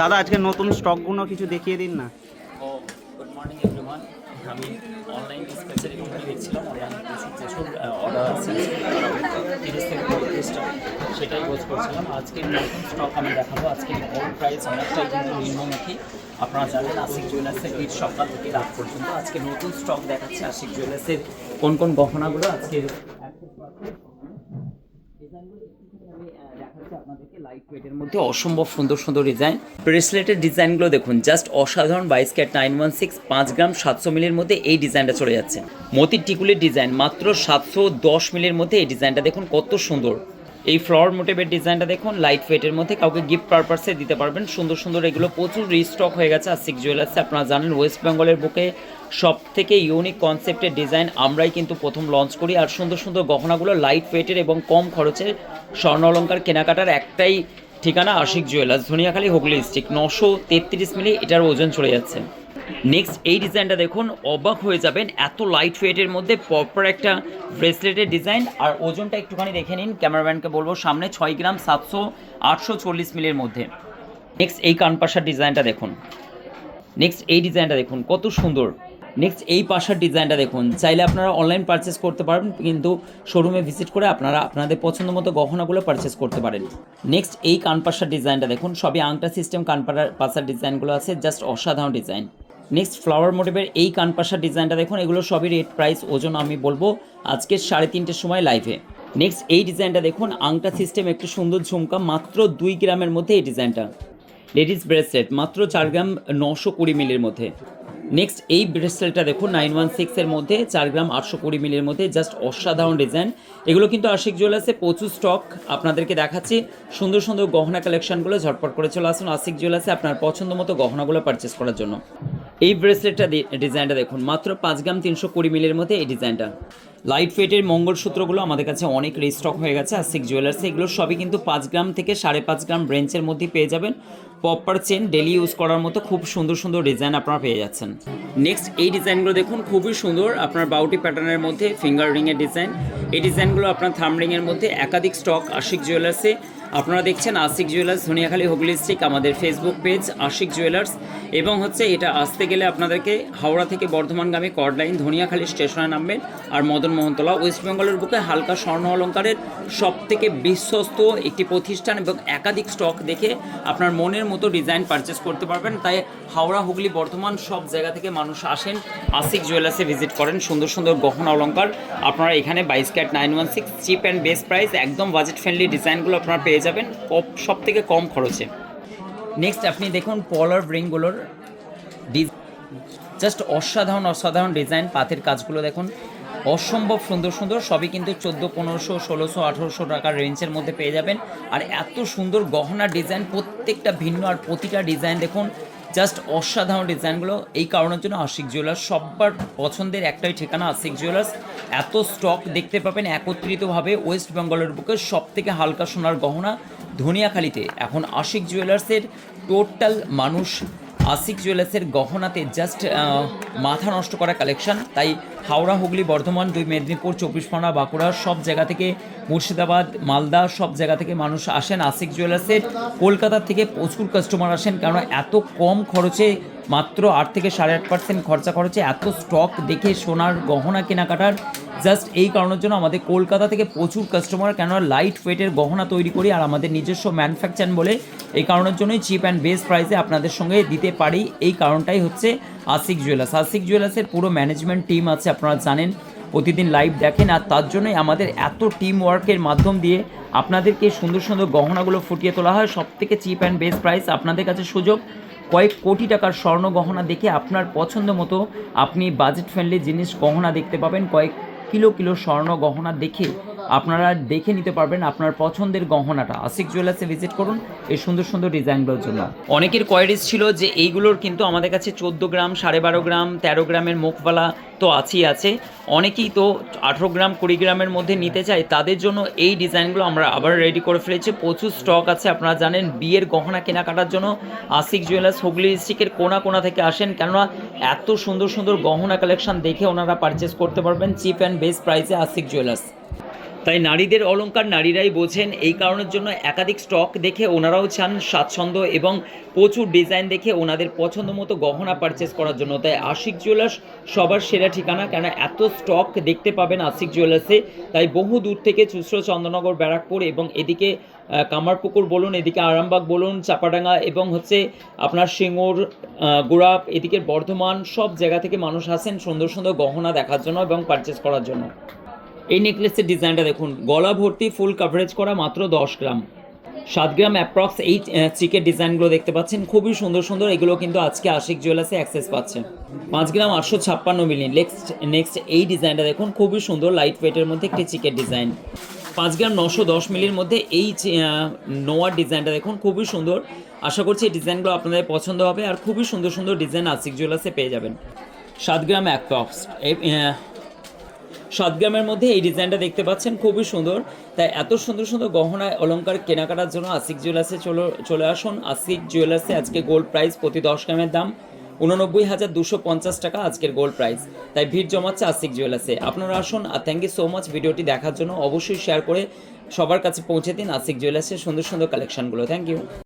দাদা, আজকে নতুন স্টকগুলো কিছু দেখিয়ে দিন না। ও গুড মর্নিং আমি অনলাইন দেখছিলাম অর্ডার আছে। সেটাই করছিলাম। নতুন স্টক আমি দেখাবো। আজকে প্রাইস আপনারা জানেন, আশিক জুয়েলার্সের ঈদ সপ্তাহ থেকে রাত পর্যন্ত আজকে নতুন স্টক দেখাচ্ছে আশিক জুয়েলার্সের কোন কোন গহনাগুলো আজকে আপনাদেরকে লাইট ওয়েটের মধ্যে। অসম্ভব সুন্দর সুন্দর ডিজাইন ব্রেসলেটের ডিজাইনগুলো দেখুন জাস্ট অসাধারণ বাইশ ক্যাট নাইন ওয়ান সিক্স পাঁচ গ্রাম সাতশো মিলির মধ্যে এই ডিজাইনটা চলে যাচ্ছে। মতির টিকুলের ডিজাইন মাত্র সাতশো দশ মিলির মধ্যে এই ডিজাইনটা দেখুন, কত সুন্দর। এই ফ্লাওয়ার মোটিভের ডিজাইনটা দেখুন লাইট ওয়েটের মধ্যে কাউকে গিফট পারপাসে দিতে পারবেন। সুন্দর সুন্দর এগুলো প্রচুর রিস্টক হয়ে গেছে আর সিক্স জুয়েলার্সে আপনারা জানেন ওয়েস্ট বেঙ্গলের বুকে সব থেকে ইউনিক কনসেপ্টের ডিজাইন আমরাই কিন্তু প্রথম লঞ্চ করি। আর সুন্দর সুন্দর গহনাগুলো লাইট ওয়েটের এবং কম খরচের স্বর্ণ অলঙ্কার কেনাকাটার একটাই ঠিকানা আশিক জুয়েলার্স। ধনিয়াখালী, হুগলি ডিস্ট্রিক্ট নশো তেত্রিশ মিলি এটার ওজন চলে যাচ্ছে। নেক্সট এই ডিজাইনটা দেখুন, অবাক হয়ে যাবেন, এত লাইট ওয়েটের মধ্যে প্রপার একটা ব্রেসলেটের ডিজাইন আর ওজনটা একটুখানি দেখে নিন ক্যামেরাম্যানকে বলব, সামনে ছয় গ্রাম সাতশো আটশো চল্লিশ মিলির মধ্যে। নেক্সট এই কানপাশার ডিজাইনটা দেখুন। নেক্সট এই ডিজাইনটা দেখুন, কত সুন্দর। নেক্সট এই পাশার ডিজাইনটা দেখুন। চাইলে আপনারা অনলাইন পারচেস করতে পারবেন, কিন্তু শোরুমে ভিজিট করে আপনারা আপনাদের পছন্দ মতো গহনাগুলো পারচেস করতে পারেন। নেক্সট এই কানপাশার ডিজাইনটা দেখুন। সবই আংটা সিস্টেম কানপাড়ার পাশার ডিজাইনগুলো আছে জাস্ট অসাধারণ ডিজাইন নেক্সট ফ্লাওয়ার মোটিভের এই কানপাশার ডিজাইনটা দেখুন। এগুলো সবই রেট প্রাইস ওজন আমি বলব, আজকে সাড়ে তিনটের সময় লাইভে নেক্সট এই ডিজাইনটা দেখুন। আংটা সিস্টেম একটু সুন্দর ঝুমকা, মাত্র দুই গ্রামের মধ্যে এই ডিজাইনটা লেডিস ব্রেসলেট মাত্র চার গ্রাম নশো কুড়ি মিলির মধ্যে। নেক্সট এই ব্রেসলেটটা দেখুন নাইন ওয়ান সিক্সের মধ্যে, চার গ্রাম আটশো কুড়ি মিলির মধ্যে জাস্ট অসাধারণ ডিজাইন এগুলো কিন্তু আশিক জুয়েলার্সে প্রচুর স্টক আপনাদেরকে দেখাচ্ছি, সুন্দর সুন্দর গহনা কালেকশনগুলো ঝটপট করে চলে আসুন আশিক জুয়েলার্সে আপনার পছন্দ মতো গহনাগুলো পারচেস করার জন্য। এই ব্রেসলেটটা ডিজাইনটা দেখুন, মাত্র পাঁচ গ্রাম তিনশো কুড়ি মিলির মধ্যে এই ডিজাইনটা। লাইট ওয়েটের মঙ্গলসূত্রগুলো আমাদের কাছে অনেক রিস্টক হয়ে গেছে আর সিক্স জুয়েলার্সে এগুলো সবই কিন্তু পাঁচ গ্রাম থেকে সাড়ে পাঁচ গ্রাম ব্রেঞ্চের মধ্যে পেয়ে যাবেন। পপার চেন ডেলি ইউজ করার মতো খুব সুন্দর সুন্দর ডিজাইন আপনারা পেয়ে যাচ্ছেন। নেক্সট এই ডিজাইনগুলো দেখুন, খুবই সুন্দর আপনার বাউটি প্যাটার্নের মধ্যে ফিঙ্গার রিংয়ের ডিজাইন এই ডিজাইনগুলো আপনার থাম রিংয়ের মধ্যে একাধিক স্টক আশিক জুয়েলার্সে আপনারা দেখছেন আশিক জুয়েলার্স ধনিয়াখালী হুগলি ডিস্ট্রিক্ট, আমাদের ফেসবুক পেজ আশিক জুয়েলার্স। এবং হচ্ছে এটা আসতে গেলে আপনাদেরকে হাওড়া থেকে বর্ধমানগামী কর্ড লাইন ধনিয়াখালী স্টেশনে নামবেন আর মদন মোহনতলা ওয়েস্ট বেঙ্গলের বুকে হালকা স্বর্ণ অলঙ্কারের সব থেকে বিশ্বস্ত একটি প্রতিষ্ঠান এবং একাধিক স্টক দেখে আপনার মনের মতো ডিজাইন পারচেস করতে পারবেন। তাই হাওড়া, হুগলি, বর্ধমান সব জায়গা থেকে মানুষ আসেন, আশিক জুয়েলার্সে ভিজিট করেন। সুন্দর সুন্দর গহনা অলঙ্কার আপনারা এখানে বাইশ cat nine one six cheap and best price একদম বাজেট ফ্রেন্ডলি ডিজাইনগুলো আপনারা পেয়ে যাবেন সব থেকে কম খরচে। নেক্সট আপনি দেখুন পলার রিংগুলোর জাস্ট অসাধারণ অসাধারণ ডিজাইন পাতের কাজগুলো দেখুন। অসম্ভব সুন্দর সুন্দর, সবই কিন্তু চোদ্দ, পনেরোশো, ষোলোশো, আঠেরোশো টাকার রেঞ্জের মধ্যে পেয়ে যাবেন। আর এত সুন্দর গহনা ডিজাইন প্রত্যেকটা ভিন্ন আর প্রতিটা ডিজাইন দেখুন। জাস্ট অসাধারণ ডিজাইনগুলো। এই কারণের জন্য আশিক জুয়েলার্স সবার পছন্দের একটাই ঠিকানা আশিক জুয়েলার্স এত স্টক দেখতে পাবেন একত্রিতভাবে ওয়েস্ট বেঙ্গলের বুকে সব থেকে হালকা সোনার গহনা ধনিয়াখালিতে। এখন আশিক জুয়েলার্সের টোটাল মানুষ আশিক জুয়েলার্সের গহনাতে জাস্ট মাথা নষ্ট করা কালেকশন তাই হাওড়া, হুগলি, বর্ধমান, দুই মেদিনীপুর, চব্বিশ পরগনা, বাঁকুড়া সব জায়গা থেকে, মুর্শিদাবাদ, মালদা সব জায়গা থেকে মানুষ আসেন। আশিক জুয়েলার্সের কলকাতা থেকে প্রচুর কাস্টমার আসেন কারণ এত কম খরচে, মাত্র আট থেকে সাড়ে আট পার্সেন্ট খরচা খরচে এত স্টক দেখে সোনার গহনা কেনাকাটার। জাস্ট এই কারণের জন্য আমাদের কলকাতা থেকে প্রচুর কাস্টমার কেননা লাইট ওয়েটের গহনা তৈরি করি আর আমাদের নিজস্ব ম্যানুফ্যাকচার বলে, এই কারণের জন্যই চিপ অ্যান্ড বেস্ট প্রাইসে আপনাদের সঙ্গে দিতে পারি। এই কারণটাই হচ্ছে আশিক জুয়েলার্স। আশিক জুয়েলার্সের পুরো ম্যানেজমেন্ট টিম আছে, আপনারা জানেন। প্রতিদিন লাইভ দেখেন, আর তার জন্যই আমাদের এত টিম ওয়ার্কের মাধ্যম দিয়ে আপনাদেরকে সুন্দর সুন্দর গহনাগুলো ফুটিয়ে তোলা হয়। সব থেকে চিপ অ্যান্ড বেস্ট প্রাইস আপনাদের কাছে সুযোগ। কয়েক কোটি টাকার স্বর্ণ গহনা দেখে আপনার পছন্দ মতো আপনি বাজেট ফ্রেন্ডলি জিনিস গহনা দেখতে পাবেন। কয়েক কিলো কিলো স্বর্ণ গহনা দেখে আপনারা দেখে নিতে পারবেন আপনার পছন্দের গহনাটা। আশিক জুয়েলার্সে ভিজিট করুন, এই সুন্দর সুন্দর ডিজাইনগুলোর জন্য। অনেকের কোয়ারিজ ছিল যে এইগুলোর কিন্তু আমাদের কাছে চোদ্দ গ্রাম, সাড়ে বারো গ্রাম, তেরো গ্রামের মুখবালা তো আছেই আছে। অনেকেই তো আঠেরো গ্রাম, কুড়ি গ্রামের মধ্যে নিতে চায়, তাদের জন্য এই ডিজাইনগুলো আমরা আবার রেডি করে ফেলেছি। প্রচুর স্টক আছে, আপনারা জানেন, বিয়ের গহনা কেনাকাটার জন্য আশিক জুয়েলার্স হুগলি ডিস্ট্রিক্টের কোনা কোনা থেকে আসেন। কেননা এত সুন্দর সুন্দর গহনা কালেকশন দেখে ওনারা পারচেস করতে পারবেন চিপ অ্যান্ড বেস্ট প্রাইসে আশিক জুয়েলার্স তাই নারীদের অলংকার নারীরাই বোঝেন এই কারণের জন্য একাধিক স্টক দেখে ওনারাও চান স্বাচ্ছন্দ্য এবং প্রচুর ডিজাইন দেখে ওনাদের পছন্দ মতো গহনা পারচেস করার জন্য। তাই আশিক জুয়েলার্স সবার সেরা ঠিকানা কেন এত স্টক দেখতে পাবেন আশিক জুয়েলার্সে তাই বহু দূর থেকে চুচড়ো চন্দ্রনগর, ব্যারাকপুর এবং এদিকে কামারপুকুর বলুন, এদিকে আরামবাগ বলুন, চাপাডাঙ্গা এবং হচ্ছে আপনার সিঙ্গুর গোড়াপ এদিকে বর্ধমান সব জায়গা থেকে মানুষ আসেন সুন্দর সুন্দর গহনা দেখার জন্য এবং পারচেস করার জন্য। এই নেকলেসের ডিজাইনটা দেখুন। গলা ভর্তি ফুল কাভারেজ করা মাত্র দশ গ্রাম। সাত গ্রাম অ্যাপ্রক্স এই চিকের ডিজাইনগুলো দেখতে পাচ্ছেন। খুবই সুন্দর সুন্দর। এগুলো কিন্তু আজকে আশিক জুয়েলার্সে অ্যাক্সেস পাচ্ছেন পাঁচ গ্রাম আটশো ছাপ্পান্ন মিলি। নেক্সট নেক্সট এই ডিজাইনটা দেখুন। খুবই সুন্দর লাইট ওয়েটের মধ্যে একটি চিকের ডিজাইন পাঁচ গ্রাম নশো দশ মিলির মধ্যে এই নোয়ার ডিজাইনটা দেখুন। খুবই সুন্দর। আশা করছি এই ডিজাইনগুলো আপনাদের পছন্দ হবে। আর খুবই সুন্দর সুন্দর ডিজাইন আশিক জুয়েলার্সে পেয়ে যাবেন। সাত গ্রাম অ্যাপ্রক্স সাত গ্রামের মধ্যে এই ডিজাইনটা দেখতে পাচ্ছেন, খুবই সুন্দর। তাই এত সুন্দর সুন্দর গহনা অলঙ্কার কেনাকাটার জন্য আশিক জুয়েলার্সে চলো, চলে আসুন। আশিক জুয়েলার্সে আজকে গোল্ড প্রাইস প্রতি দশ গ্রামের দাম উননব্বই হাজার দুশো পঞ্চাশ টাকা আজকের গোল্ড প্রাইস তাই ভিড় জমাচ্ছে আশিক জুয়েলার্সে আপনারা আসুন আর থ্যাংক ইউ সো মাচ ভিডিওটি দেখার জন্য অবশ্যই শেয়ার করে সবার কাছে পৌঁছে দিন আশিক জুয়েলার্সের সুন্দর সুন্দর কালেকশনগুলো থ্যাংক ইউ